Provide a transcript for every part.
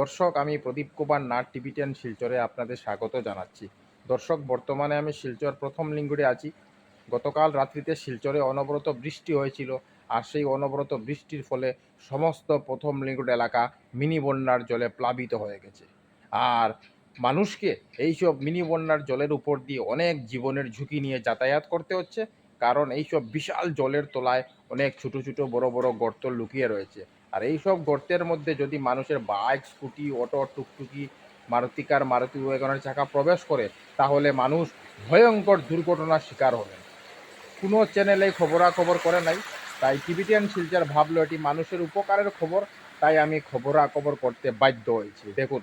দর্শক, আমি প্রদীপ কুমার নাট টিভি টেন শিলচরে আপনাদের স্বাগত জানাচ্ছি। দর্শক, বর্তমানে আমি শিলচর প্রথম লিঙ্গুরে আছি। গতকাল রাত্রিতে শিলচরে অনবরত বৃষ্টি হয়েছিল আর সেই অনবরত বৃষ্টির ফলে সমস্ত প্রথম লিঙ্গুর এলাকা মিনি বন্যার জলে প্লাবিত হয়ে গেছে। আর মানুষকে এইসব মিনি বন্যার জলের উপর দিয়ে অনেক জীবনের ঝুঁকি নিয়ে যাতায়াত করতে হচ্ছে, কারণ এইসব বিশাল জলের তলায় অনেক ছোট ছোট বড় বড় গর্ত লুকিয়ে রয়েছে। আর এইসব গর্তের মধ্যে যদি মানুষের বাইক স্কুটি, অটো, টুকটুকি, মারুতি কার, মারুতি ওয়াগনের চাকা প্রবেশ করে, তাহলে মানুষ ভয়ঙ্কর দুর্ঘটনার শিকার হবেন কোনো চ্যানেলে খবরাখবর করে নাই, তাই টিভিটিয়ান শিলচার ভাবলো এটি মানুষের উপকারের খবর, তাই আমি খবরাখবর করতে বাধ্য হয়েছি। দেখুন,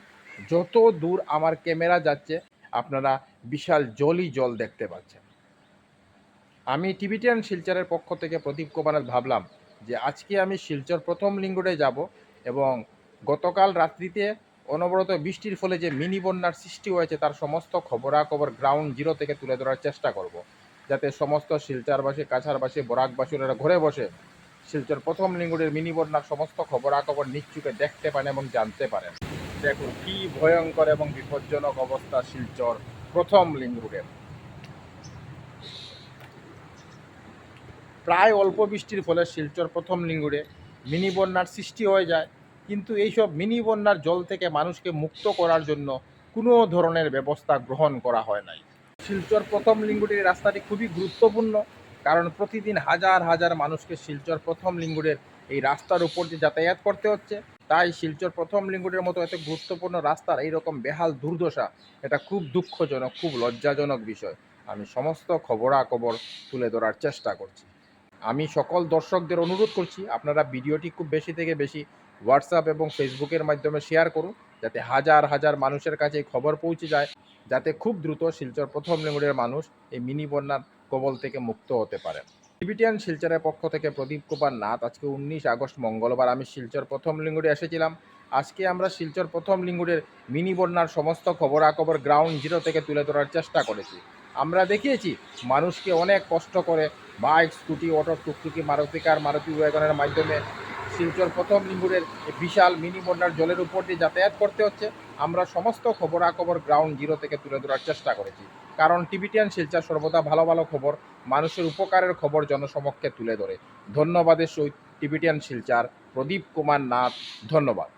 যত দূর আমার ক্যামেরা যাচ্ছে, আপনারা বিশাল জলই জল দেখতে পাচ্ছেন। আমি টিভিটিয়ান শিলচরের পক্ষ থেকে প্রদীপ কুমার ভাবলাম যে আজকে আমি শিলচর প্রথম লিঙ্গুরে যাব এবং গতকাল রাত্রিতে অনবরত বৃষ্টির ফলে যে মিনি বন্যার সৃষ্টি হয়েছে তার সমস্ত খবরাখবর গ্রাউন্ড জিরো থেকে তুলে ধরার চেষ্টা করব। যাতে সমস্ত শিলচরবাসী কাছারবাসী বরাকবাসীরা ঘরে বসে শিলচর প্রথম লিঙ্গুরের মিনি বন্যার সমস্ত খবরাখবর নিশ্চুকে দেখতে পারেন এবং জানতে পারেন। দেখুন, কি ভয়ঙ্কর এবং বিপজ্জনক অবস্থা শিলচর প্রথম লিঙ্গুরের প্রায় অল্প বৃষ্টির ফলে শিলচর প্রথম লিঙ্গুরে মিনি বন্যার সৃষ্টি হয়ে যায়। কিন্তু এইসব মিনি বন্যার জল থেকে মানুষকে মুক্ত করার জন্য কোনো ধরনের ব্যবস্থা গ্রহণ করা হয় নাই। শিলচর প্রথম লিঙ্গুরের রাস্তাটি খুবই গুরুত্বপূর্ণ, কারণ প্রতিদিন হাজার হাজার মানুষকে শিলচর প্রথম লিঙ্গুরের এই রাস্তার উপর দিয়ে যাতায়াত করতে হচ্ছে। তাই শিলচর প্রথম লিঙ্গুরের মতো এত গুরুত্বপূর্ণ রাস্তার এইরকম বেহাল দুর্দশা, এটা খুব দুঃখজনক, খুব লজ্জাজনক বিষয়। আমি সমস্ত খবরাখবর তুলে ধরার চেষ্টা করছি। আমি সকল দর্শকদের অনুরোধ করছি, আপনারা ভিডিওটি খুব বেশি থেকে বেশি হোয়াটসঅ্যাপ এবং ফেসবুকের মাধ্যমে শেয়ার করুন, যাতে হাজার হাজার মানুষের কাছে খবর পৌঁছে যায়, যাতে খুব দ্রুত শিলচর প্রথম লিঙ্গুরের মানুষ এই মিনি বন্যার কবল থেকে মুক্ত হতে পারেন টিবিটিয়ান শিলচরের পক্ষ থেকে প্রদীপ কুমার নাথ, আজকে উনিশ আগস্ট মঙ্গলবার আমি শিলচর প্রথম লিঙ্গুরে এসেছিলাম। আজকে আমরা শিলচর প্রথম লিঙ্গুরের মিনি বন্যার সমস্ত খবরাখবর গ্রাউন্ড জিরো থেকে তুলে ধরার চেষ্টা করেছি। আমরা দেখিয়েছি, মানুষকে অনেক কষ্ট করে বাইক, স্কুটি, অটো, টুকটুকি, মারুতি কার, মারুতি ওয়াগনের মাধ্যমে শিলচর প্রথম লিঙ্গুরের বিশাল মিনি বন্যার জলের উপর দিয়ে যাতায়াত করতে হচ্ছে। আমরা সমস্ত খবরাখবর গ্রাউন্ড জিরো থেকে তুলে ধরার চেষ্টা করেছি। কারণ টিভিটিয়ান শিলচর সর্বদা ভালো ভালো খবর, মানুষের উপকারের খবর জনসমক্ষে তুলে ধরে। ধন্যবাদের সহিত টিভিটিয়ান শিলচার, প্রদীপ কুমার নাথ, ধন্যবাদ।